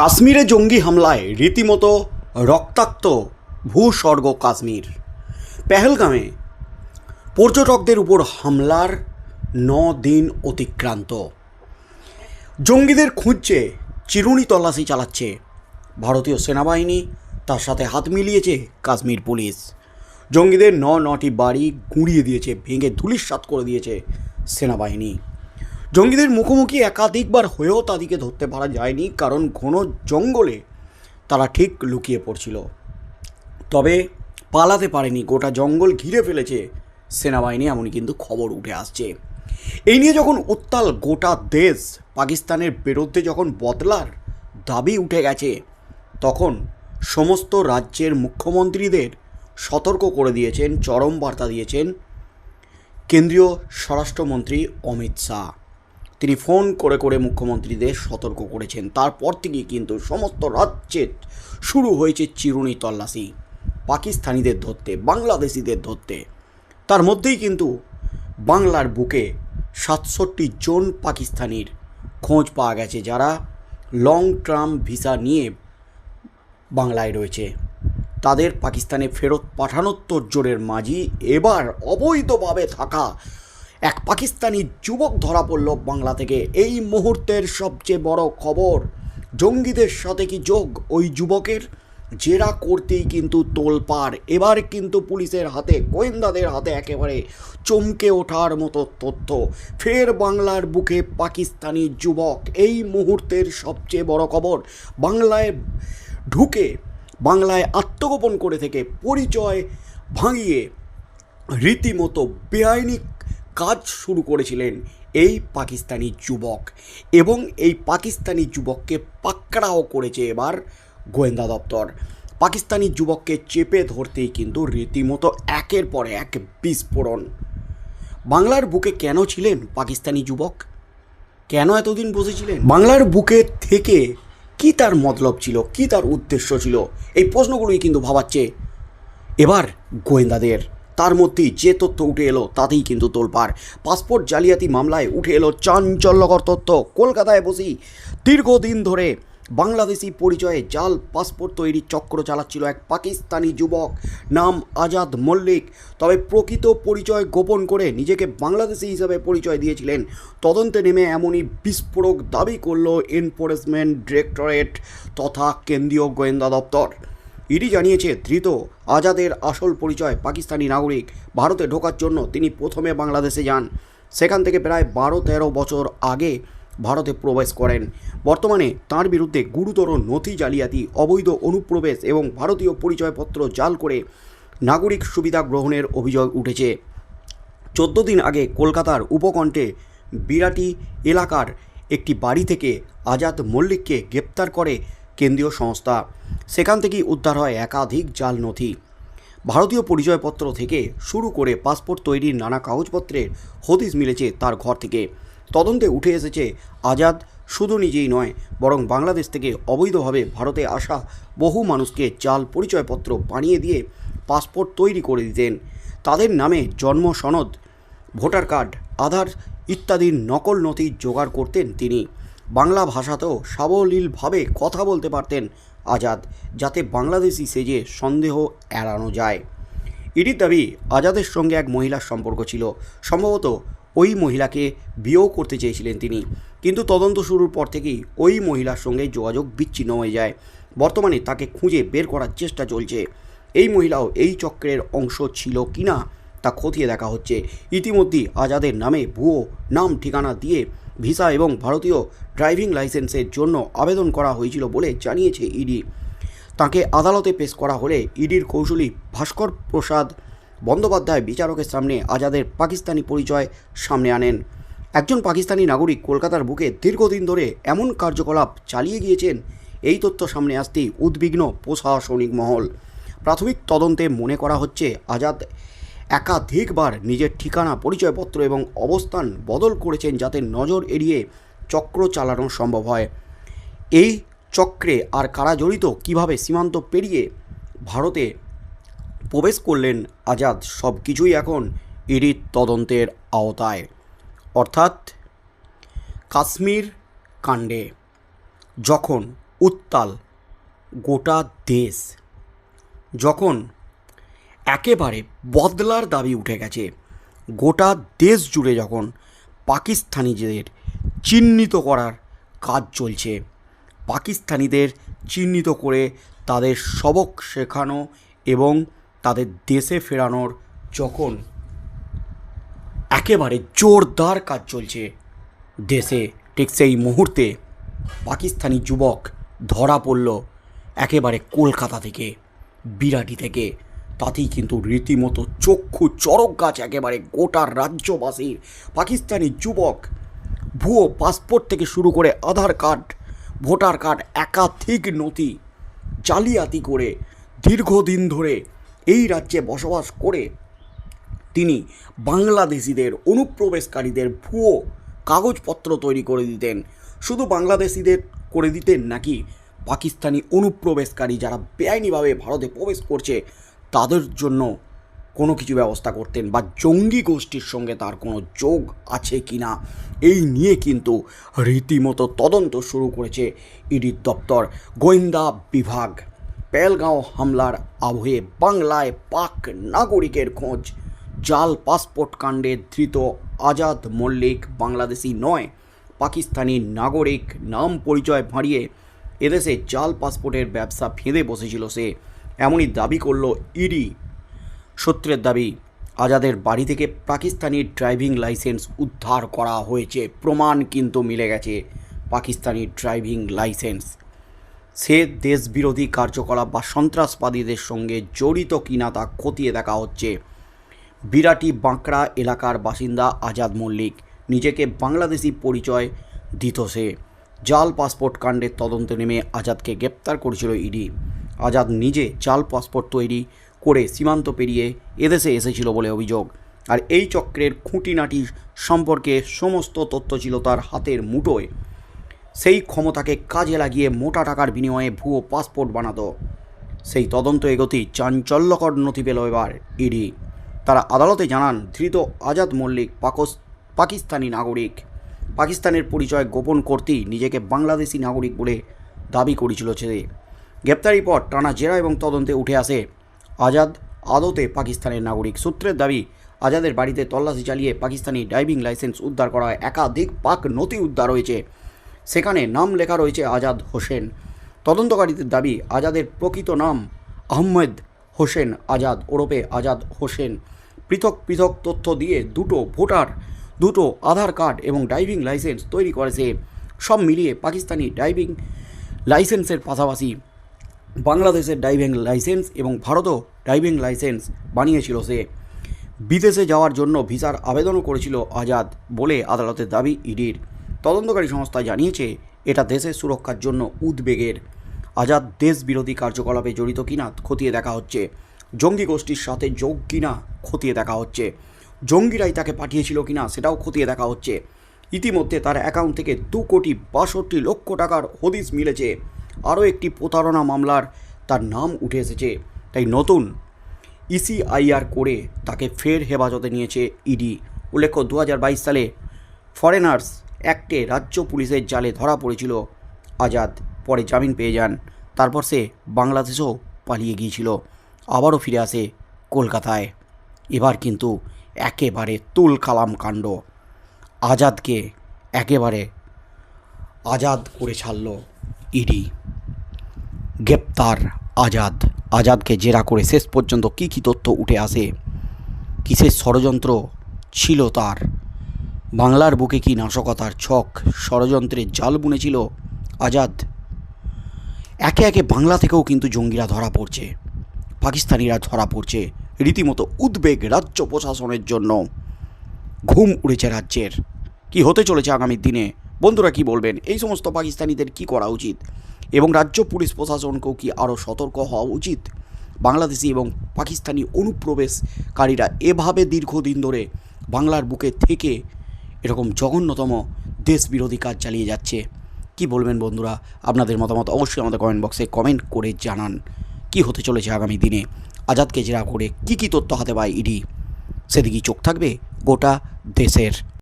কাশ্মীরে জঙ্গি হামলায় রীতিমতো রক্তাক্ত ভূস্বর্গ কাশ্মীর। পেহেলগামে পর্যটকদের উপর হামলার ন দিন অতিক্রান্ত। জঙ্গিদের খুঁজছে, চিরুনি তল্লাশি চালাচ্ছে। ভারতীয় সেনাবাহিনী তার সাথে হাত মিলিয়েছে কাশ্মীর পুলিশ। জঙ্গিদের ন নটি বাড়ি গুঁড়িয়ে দিয়েছে, ভেঙে ধুলিস্বাত করে দিয়েছে সেনাবাহিনী। জঙ্গিদের মুখোমুখি একাধিকবার হয়েও তাদেরকে ধরতে পারা যায়নি, কারণ ঘন জঙ্গলে তারা ঠিক লুকিয়ে পড়ছিল। তবে পালাতে পারেনি, গোটা জঙ্গল ঘিরে ফেলেছে সেনাবাহিনী, এমনই কিন্তু খবর উঠে আসছে। এই নিয়ে যখন উত্তাল গোটা দেশ পাকিস্তানের বিরুদ্ধে যখন বদলার দাবি উঠে গেছে, তখন সমস্ত রাজ্যের মুখ্যমন্ত্রীদের সতর্ক করে দিয়েছেন, চরম বার্তা দিয়েছেন কেন্দ্রীয় স্বরাষ্ট্রমন্ত্রী অমিত শাহ। তিনি ফোন করে করে মুখ্যমন্ত্রীদের সতর্ক করেছেন। তারপর থেকেই কিন্তু সমস্ত রাজ্যে শুরু হয়েছে চিরুনি তল্লাশি। পাকিস্তানিদের ধরতে, বাংলাদেশিদের ধরতে। তার মধ্যেই কিন্তু বাংলার বুকে সাতষট্টি জন পাকিস্তানির খোঁজ পাওয়া গেছে, যারা লং টার্ম ভিসা নিয়ে বাংলায় রয়েছে। তাদের পাকিস্তানে ফেরত পাঠানোর জোরের মাঝি। এবার অবৈধভাবে থাকা এক পাকিস্তানি যুবক ধরা পড়ল বাংলা থেকে। এই মুহূর্তের সবচেয়ে বড় খবর, জঙ্গিদের সাথে কি যোগ ওই যুবকের? জেরা করতেই কিন্তু তোলপাড়। এবার কিন্তু পুলিশের হাতে, গোয়েন্দাদের হাতে একেবারে চমকে ওঠার মতো তথ্য। ফের বাংলার বুকে পাকিস্তানি যুবক। এই মুহূর্তের সবচেয়ে বড় খবর, বাংলায় ঢুকে, বাংলায় আত্মগোপন করে থেকে পরিচয় ভাঙিয়ে, রীতিমতো বেআইনি কাজ শুরু করেছিলেন এই পাকিস্তানি যুবক এবং এই পাকিস্তানি যুবককে পাকড়াও করেছে এবার গোয়েন্দা দপ্তর। পাকিস্তানি যুবককে চেপে ধরতেই কিন্তু রীতিমতো একের পর এক বিস্ফোরণ। বাংলার বুকে কেন ছিলেন পাকিস্তানি যুবক? কেন এতদিন বসেছিলেন? বাংলার বুকে থেকে কি তার মতলব ছিল? কি তার উদ্দেশ্য ছিল? এই প্রশ্নগুলোই কিন্তু ভাবাচ্ছে এবার গোয়েন্দাদের। তার মধ্যেই যে তথ্য উঠে এলো তাতেই কিন্তু তোলপাড়। পাসপোর্ট জালিয়াতি মামলায় উঠে এলো চাঞ্চল্যকর তথ্য। কলকাতায় বসেই দীর্ঘদিন ধরে বাংলাদেশি পরিচয়ে জাল পাসপোর্ট তৈরির চক্র চালাচ্ছিল এক পাকিস্তানি যুবক নাম আজাদ মল্লিক। তবে প্রকৃত পরিচয় গোপন করে নিজেকে বাংলাদেশি হিসাবে পরিচয় দিয়েছিলেন। তদন্তে নেমে এমনই বিস্ফোরক দাবি করল এনফোর্সমেন্ট ডিরেক্টরেট তথা কেন্দ্রীয় গোয়েন্দা দপ্তর। ইডি জানিয়েছে, ধৃত আজাদের আসল পরিচয় পাকিস্তানি নাগরিক ভারতে ঢোকার জন্য তিনি প্রথমে বাংলাদেশে যান। সেখান থেকে প্রায় বারো তেরো বছর আগে ভারতে প্রবেশ করেন। বর্তমানে তার বিরুদ্ধে গুরুতর নথি জালিয়াতি, অবৈধ অনুপ্রবেশ এবং ভারতীয় পরিচয়পত্র জাল করে নাগরিক সুবিধা গ্রহণের অভিযোগ উঠেছে। চোদ্দ দিন আগে কলকাতার উপকণ্ঠে বিরাটি এলাকার একটি বাড়ি থেকে আজাদ মল্লিককে গ্রেপ্তার করে কেন্দ্রীয় সংস্থা। সেখান থেকেই উদ্ধার হয় একাধিক জাল নথি। ভারতীয় পরিচয়পত্র থেকে শুরু করে পাসপোর্ট তৈরির নানা কাগজপত্রের হদিস মিলেছে তার ঘর থেকে। তদন্তে উঠে এসেছে, আজাদ শুধু নিজেই নয়, বরং বাংলাদেশ থেকে অবৈধভাবে ভারতে আসা বহু মানুষকে জাল পরিচয়পত্র বানিয়ে দিয়ে পাসপোর্ট তৈরি করে দিতেন। তাদের নামে জন্ম সনদ, ভোটার কার্ড, আধার ইত্যাদির নকল নথি জোগাড় করতেন তিনি। বাংলা ভাষাতেও সাবলীলভাবে কথা বলতে পারতেন আজাদ, যাতে বাংলাদেশি সেজে সন্দেহ এড়ানো যায়। ইডির দাবি, আজাদের সঙ্গে এক মহিলার সম্পর্ক ছিল। সম্ভবত ওই মহিলাকে বিয়েও করতে চেয়েছিলেন তিনি। কিন্তু তদন্ত শুরুর পর থেকেই ওই মহিলার সঙ্গে যোগাযোগ বিচ্ছিন্ন হয়ে যায়। বর্তমানে তাকে খুঁজে বের করার চেষ্টা চলছে। এই মহিলাও এই চক্রের অংশ ছিল কিনা তা খতিয়ে দেখা হচ্ছে। ইতিমধ্যেই আজাদের নামে ভুয়ো নাম ঠিকানা দিয়ে ভিসা এবং ভারতীয় ড্রাইভিং লাইসেন্সের জন্য আবেদন করা হয়েছিল বলে জানিয়েছে ইডি। তাকে আদালতে পেশ করা হলে ইডির কৌশলী ভাস্কর প্রসাদ বন্দ্যোপাধ্যায় বিচারকের সামনে আজাদের পাকিস্তানি পরিচয় সামনে আনেন। একজন পাকিস্তানি নাগরিক কলকাতার বুকে দীর্ঘদিন ধরে এমন কার্যকলাপ চালিয়ে গিয়েছেন, এই তথ্য সামনে আসতেই উদ্বিগ্ন প্রশাসনিক মহল। প্রাথমিক তদন্তে মনে করা হচ্ছে, আজাদ একাধিকবার নিজের ঠিকানা, পরিচয়পত্র এবং অবস্থান বদল করেছেন যাতে নজর এড়িয়ে চক্র চালানো সম্ভব হয়। এই চক্রে আর কারা জড়িত, কীভাবে সীমান্ত পেরিয়ে ভারতে প্রবেশ করলেন আজাদ সব কিছুই এখন ইডির তদন্তের আওতায়। অর্থাৎ কাশ্মীর কাণ্ডে যখন উত্তাল গোটা দেশ, যখন একেবারে বদলার দাবি উঠে গেছে। গোটা দেশ জুড়ে যখন পাকিস্তানিদের চিহ্নিত করার কাজ চলছে, পাকিস্তানিদের চিহ্নিত করে তাদের সবক শেখানো এবং তাদের দেশে ফেরানোর যখন একেবারে জোরদার কাজ চলছে দেশে, ঠিক সেই মুহূর্তে পাকিস্তানি যুবক ধরা পড়ল একেবারে কলকাতা থেকে, বিরাটি থেকে। তাতেই কিন্তু রীতিমতো চক্ষু চরক গাছ একেবারে গোটা রাজ্যবাসীর। পাকিস্তানি যুবক ভুয়ো পাসপোর্ট থেকে শুরু করে আধার কার্ড, ভোটার কার্ড, একাধিক নথি জালিয়াতি করে দীর্ঘদিন ধরে এই রাজ্যে বসবাস করে তিনি বাংলাদেশিদের, অনুপ্রবেশকারীদের ভুয়ো কাগজপত্র তৈরি করে দিতেন। শুধু বাংলাদেশিদের করে দিতেন নাকি পাকিস্তানি অনুপ্রবেশকারী যারা বেআইনিভাবে ভারতে প্রবেশ করছে তাদের জন্য কোনো কিছু ব্যবস্থা করতেন বা জঙ্গি গোষ্ঠীর সঙ্গে তার কোনো যোগ আছে কি না, এই নিয়ে কিন্তু রীতিমতো তদন্ত শুরু করেছে ইডির দপ্তর। গোয়েন্দা বিভাগ, পেলগাঁও হামলার আবহে বাংলায় পাক নাগরিকের খোঁজ। জাল পাসপোর্ট কাণ্ডে ধৃত আজাদ মল্লিক বাংলাদেশি নয়, পাকিস্তানি নাগরিক। নাম পরিচয় ভাঁড়িয়ে এদেশে জাল পাসপোর্টের ব্যবসা ফেঁদে বসেছিল সে। এমনই দাবি করল ইডি। সূত্রের দাবি, আজাদের বাড়ি থেকে পাকিস্তানি ড্রাইভিং লাইসেন্স উদ্ধার করা হয়েছে। প্রমাণ কিন্তু মিলে গেছে পাকিস্তানি ড্রাইভিং লাইসেন্স। সে দেশবিরোধী কার্যকলাপ বা সন্ত্রাসবাদীদের সঙ্গে জড়িত কিনা তা খতিয়ে দেখা হচ্ছে। বিরাটি বাঁকড়া এলাকার বাসিন্দা আজাদ মল্লিক, নিজেকে বাংলাদেশি পরিচয় দিত সে। জাল পাসপোর্ট কাণ্ডের তদন্তে নেমে আজাদকে গ্রেপ্তার করেছিল ইডি। আজাদ নিজে জাল পাসপোর্ট তৈরি করে সীমান্ত পেরিয়ে এদেশে এসেছিল বলে অভিযোগ। আর এই চক্রের খুঁটিনাটি সম্পর্কে সমস্ত তথ্য ছিল তার হাতের মুঠোয়। সেই ক্ষমতাকে কাজে লাগিয়ে মোটা টাকার বিনিময়ে ভুয়ো পাসপোর্ট বানাতো। সেই তদন্ত এগতি চাঞ্চল্যকর নথি পেল এবার ইডি। তারা আদালতে জানান, ধৃত আজাদ মল্লিক পাকস পাকিস্তানি নাগরিক। পাকিস্তানের পরিচয় গোপন করতেই নিজেকে বাংলাদেশি নাগরিক বলে দাবি করেছিল সে। গ্রেপ্তারি পর টানা জেরা এবং তদন্তে উঠে আসে আজাদ আদতে পাকিস্তানের নাগরিক। সূত্রের দাবি, আজাদের বাড়িতে তল্লাশি চালিয়ে পাকিস্তানি ড্রাইভিং লাইসেন্স উদ্ধার করা একাধিক পাক নথি উদ্ধার হয়েছে। সেখানে নাম লেখা রয়েছে আজাদ হোসেন। তদন্তকারীদের দাবি, আজাদের প্রকৃত নাম আহমেদ হোসেন আজাদ। ওরফে আজাদ হোসেন পৃথক পৃথক তথ্য দিয়ে দুটো ভোটার, দুটো আধার কার্ড এবং ড্রাইভিং লাইসেন্স তৈরি করেছে। সব মিলিয়ে পাকিস্তানি ড্রাইভিং লাইসেন্সের পাশাপাশি বাংলাদেশের ড্রাইভিং লাইসেন্স এবং ভারতও ড্রাইভিং লাইসেন্স বানিয়েছিল সে। বিদেশে যাওয়ার জন্য ভিসার আবেদনও করেছিল আজাদ বলে আদালতের দাবি ইডির। তদন্তকারী সংস্থা জানিয়েছে, এটা দেশের সুরক্ষার জন্য উদ্বেগের। আজাদ দেশ বিরোধী কার্যকলাপে জড়িত কিনা খতিয়ে দেখা হচ্ছে। জঙ্গি গোষ্ঠীর সাথে যোগ কিনা খতিয়ে দেখা হচ্ছে। জঙ্গিরাই তাকে পাঠিয়েছিল কিনা সেটাও খতিয়ে দেখা হচ্ছে। ইতিমধ্যে তার অ্যাকাউন্ট থেকে দু কোটি বাষট্টি লক্ষ টাকার হদিস মিলেছে। আরও একটি প্রতারণা মামলার তার নাম উঠে এসেছে। তাই নতুন ইসিআইআর করে তাকে ফের হেফাজতে নিয়েছে ইডি উল্লেখ্য দু হাজার বাইশ সালে ফরেনার্স অ্যাক্টে রাজ্য পুলিশের জালে ধরা পড়েছিল আজাদ। পরে জামিন পেয়ে যান। তারপর সে বাংলাদেশেও পালিয়ে গিয়েছিল। আবারও ফিরে আসে কলকাতায়। এবার কিন্তু একেবারে তুল কালাম কাণ্ড। আজাদকে একেবারে আজাদ করে ছাড়ল ইডি গ্রেপ্তার, আজাদ। আজাদকে জেরা করে শেষ পর্যন্ত কী কী তথ্য উঠে আসে? কিসের ষড়যন্ত্র ছিল তার? বাংলার বুকে কি নাশকতার ছক ষড়যন্ত্রের জাল বুনেছিল আজাদ? একে একে বাংলা থেকেও কিন্তু জঙ্গিরা ধরা পড়ছে। পাকিস্তানিরা ধরা পড়ছে রীতিমতো উদ্বেগ রাজ্য প্রশাসনের জন্য। ঘুম উড়েছে রাজ্যের। কি হতে চলেছে আগামী দিনে? বন্ধুরা কি বলবেন? এই সমস্ত পাকিস্তানিদের কি করা উচিত? এবং রাজ্য পুলিশ প্রশাসনকেও কি আরও সতর্ক হওয়া উচিত? বাংলাদেশি এবং পাকিস্তানি অনুপ্রবেশকারীরা এভাবে দীর্ঘদিন ধরে বাংলার বুকে থেকে এরকম জঘন্যতম দেশবিরোধী কাজ চালিয়ে যাচ্ছে। কি বলবেন বন্ধুরা? আপনাদের মতামত অবশ্যই আমাদের কমেন্ট বক্সে কমেন্ট করে জানান। কি হতে চলেছে আগামী দিনে? আজাদকে জেরা করে কি কি তথ্য হাতে পায় ইডি? সেদিকেই চোখ থাকবে গোটা দেশের।